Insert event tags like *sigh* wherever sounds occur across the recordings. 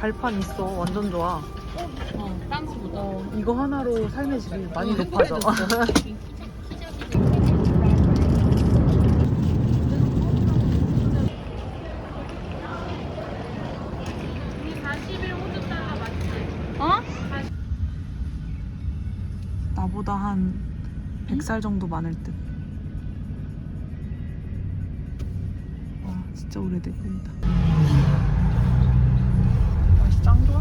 발판 있어. 완전 좋아. 어, 프랑스보다. 어, 이거 하나로 삶의 질이 많이 높아져. 어? *laughs* 나보다 한 100살 정도 많을 듯. 와, 진짜 오래돼 보인다. 짱 좋아.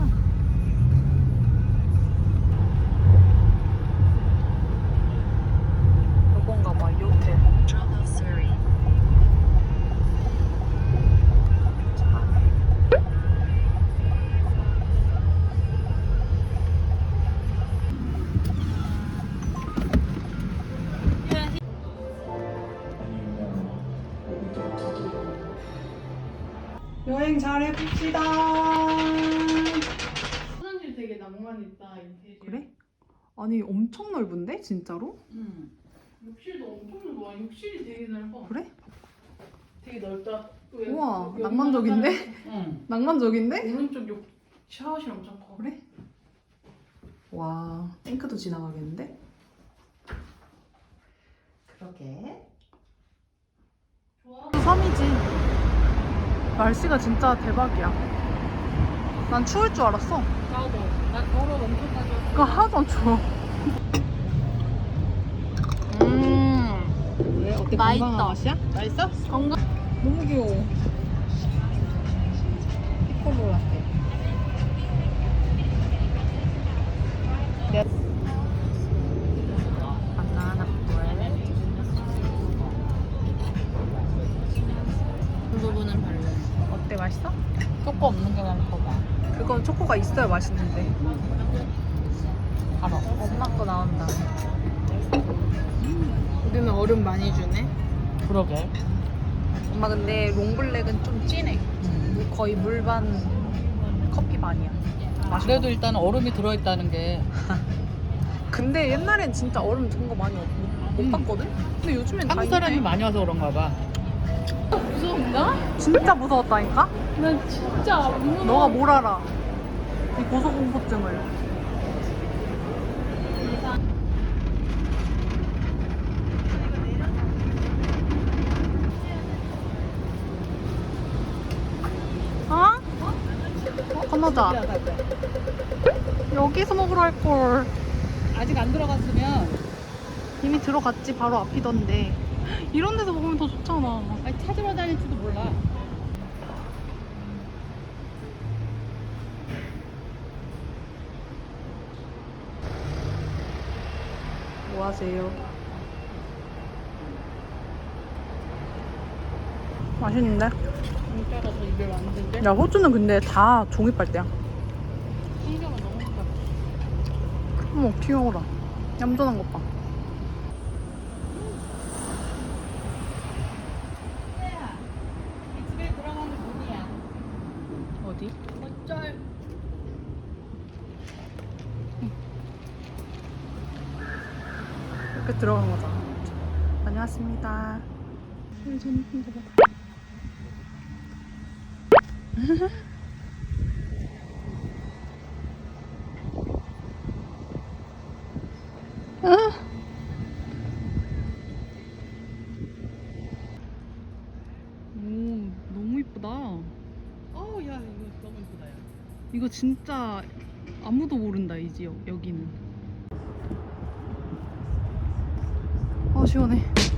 여행 잘 해봅시다. 화장실 되게 낭만 있다 인테리어. 그래? 아니 엄청 넓은데 진짜로? 응. 욕실도 엄청 넓어. 욕실이 되게 넓어. 그래? 되게 넓다. 왜? 우와, 여기 낭만적인데? 응. 낭만적인데? 오른쪽 욕 샤워실 엄청 커. 그래? 와 탱크도 지나가겠는데? 그러게. 좋아. 3이지. 날씨가 진짜 대박이야. 난 추울 줄 알았어. 나도. 나 더러 엄청 가져왔어. 그거 하나도 안 추워. 음. 왜? 어때? 맛있다. 건강한 맛이야? 맛있어? 건강. 너무 귀여워. 피콜로 라떼. 바나나 브레드. 그 부분은 별로. 어때? 맛있어? 초코 없는 게 많고 봐. 그건 초코가 있어야 맛있는데. 알아. 엄마 거 나온다. 우리는 얼음 많이 주네. 그러게. 엄마 근데 롱블랙은 좀 진해. 거의 물 반 커피 반이야. 그래도 일단 얼음이 들어있다는 게 *laughs* 근데 옛날엔 진짜 얼음 든 거 많이 없- 못 음. 봤거든? 근데 요즘엔 다 한국 사람이 있네. 많이 와서 그런가 봐. 무서운가? 진짜 무서웠다니까? 난 진짜 무서워. 너가 뭘 알아? 이 고소공포증을. 어? 어? 건너자. 여기서 먹으러 할 걸. 아직 안 들어갔으면 이미 들어갔지 바로 앞이던데. 이런 데서 먹으면 더 좋잖아. 아니, 찾으러 다닐지도 몰라. 뭐 하세요? 맛있는데? 더 왔는데. 야 호주는 근데 다 종이 빨대야. 신경은 너무 커. 어머 귀여워라. 얌전한 것 봐. 이 집에 들어가는 문이야. 어디? 어쩔. 이렇게 들어간 거잖아. 다녀왔습니다. 오, 너무 이쁘다. 어우, 야, 이거 너무 이쁘다, 야. 이거 진짜 아무도 모른다 이 지역 여기는. 시원해.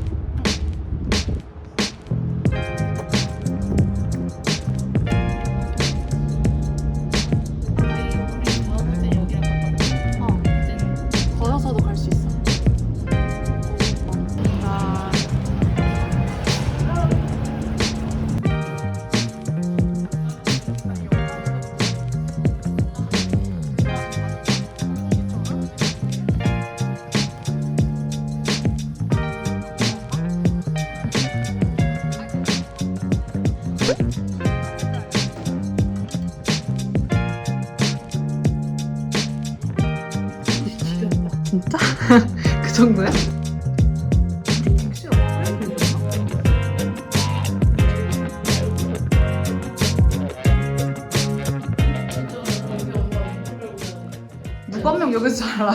누가 한명 여기서 살아?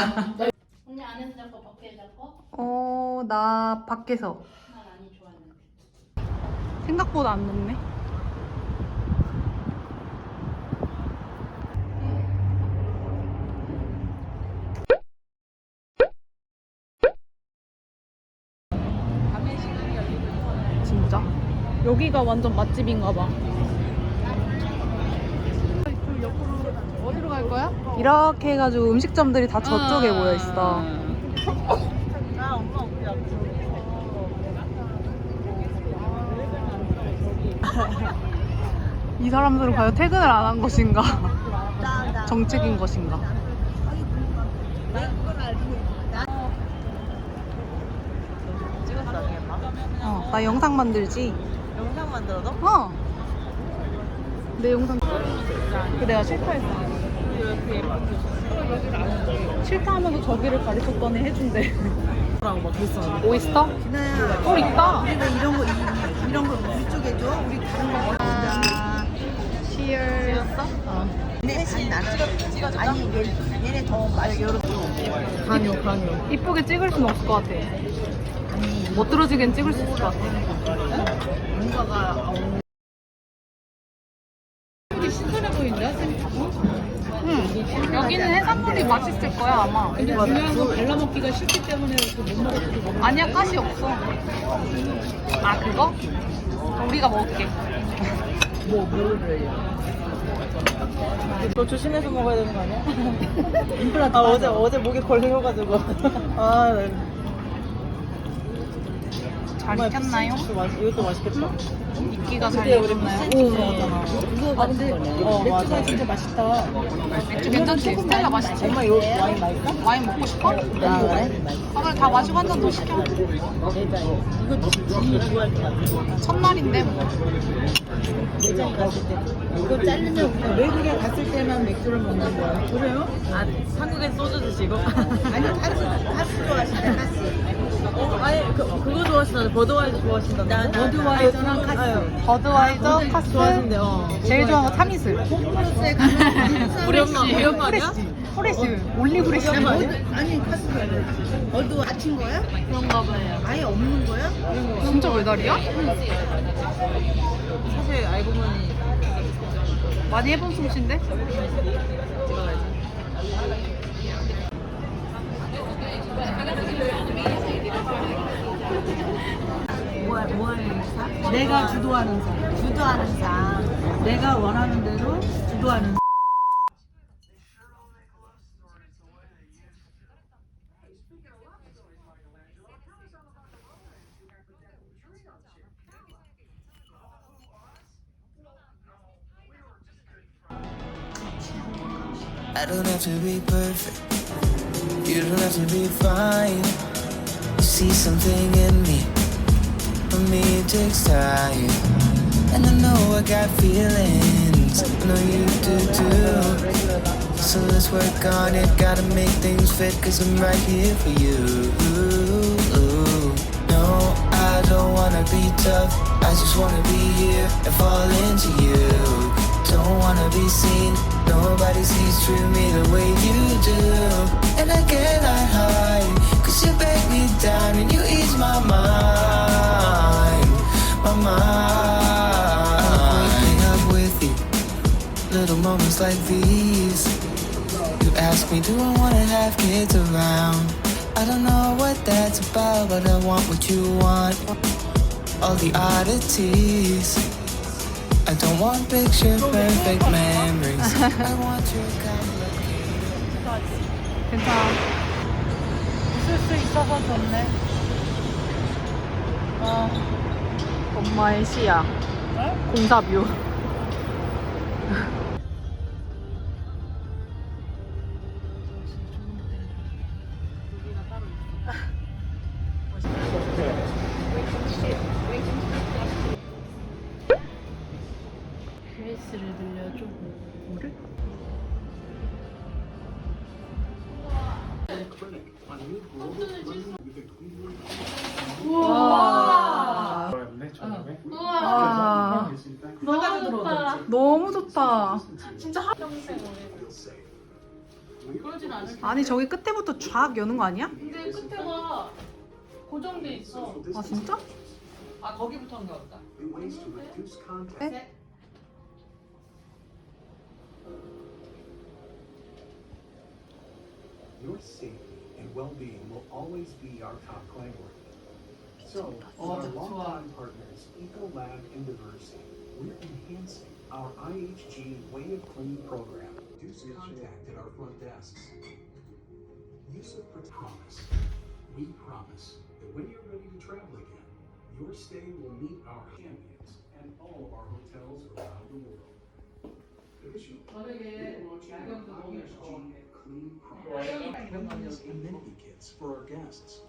언니 안에서 잡고 밖에 잡고? 어, 나 밖에서. 난 아니 좋아하는데. 생각보다 안 높네. 진짜? 여기가 완전 맛집인가 봐. 어디로 갈 거야? 이렇게 해가지고 음식점들이 다 저쪽에 모여 있어. *laughs* 이 사람들은 과연 퇴근을 안 한 것인가? 정책인 것인가? 어, 나 영상 만들지. 영상 만들어도? 어. 내 영상. 그 내가 실패했어. 싫다 하면서 저기를 가르쳤더니 해준대. 라고 막 그랬었는데 오이스터? 진아야 꿀 있다. 우리가 이런 거 이, 걸 우리 쪽에 줘? 우리 다른 거 먹는다 Cheers. 근데 대신 나 찍어 아니 얘, 얘네 더 맛이 여러 간요, 간요. 이쁘게 찍을 순 없을 것 같아. 멋들어지긴 찍을 수 있을 것 같아. 뭔가가 되 신선해 보이는데? 응. 여기는 해산물이 맛있을 거야, 아마. 근데 중요한 건 발라 먹기가 싫기 때문에 그못 먹었지. 못 아니야, 가시 없어. 아, 그거? 우리가 먹을게. 뭐 뭐를 너 조심해서 먹어야 되는 거 아니야? *laughs* 임플란트 아 어제 어제 목에 걸려가지고 *laughs* 아 네. 잘 익혔나요? 이것도 맛있겠다 잘 우리 익혔나요? 피쉬 먹었잖아 이거 아, 근데 어, 맥주가 맞아. 진짜 맛있다. 맥주 괜찮지? 스텔라 맛있지? 엄마 이거 와인 맛있어? 와인 먹고 싶어? 아 그래? 다 마시고 한 잔 더 시켜. 내장 이거 진짜 좋아할 것 같아 첫날인데 뭐. 내장 갔을 때 이거 자르면 우리가 외국에 갔을 때만 맥주를 먹는 거야 그래요? 아 한국엔 소주 드시고? 아니 카스 카스 좋아하신다 카스 어, 아니 그, 그거 좋아하시나 버드와이저 좋아하신다 나 버드와이저랑 카스 버드와이저, 카스. 좋아하신대 어 제일 좋아하는 거 타미슬. *laughs* 우리 엄마 우리 엄마 아니야? 올리브레쉬. 우리 엄마 아니야? 아니 카스 어두 아친 거야? 그런가 봐요. 아예 없는 거야? 진짜 메달이야? 사실 알고 보니 많이 해본 솜씨인데? 뭐, 뭐 하는 사? 내가 주도하는 사. 주도하는 사. 내가 원하는 대로 주도하는 사. I don't have to be perfect. You don't have to be fine. You see something in me. For me, takes time. And I know I got feelings. I know you do too. So let's work on it. Gotta make things fit, cause I'm right here for you. No, I don't wanna be tough. I just wanna be here and fall into you. Don't wanna be seen. Nobody sees through me the way you do. And I cannot hide. Cause you break me down like these. You ask me, do I wanna have kids around? I don't know what that's about, but I want what you want. All the oddities. I don't want picture perfect memories. I want your complicated. 괜찮아. 있을 수 있어서 좋네 아 엄마의 시야. 공사뷰. 뭐를? 와. 너무 좋다. 너무 좋다. 진짜 하... 그러진 않을 아니 저기 끝에부터 쫙 여는 거 아니야? 근데 끝에가 고정돼 있어. 아 진짜? 아 거기부터 한가 보다. ways to reduce contact. 네? Your safety and well-being will always be our top priority. So, with our longtime partners, Ecolab and Diversity, we're enhancing our IHG Way of Clean program. Reduce contact at our front desks. Use of promise. We promise that when you're ready to travel again, your stay will meet our champions and all of our hotels around the world. Additionally, 저 clean products, cleanliness amenity kits for our guests.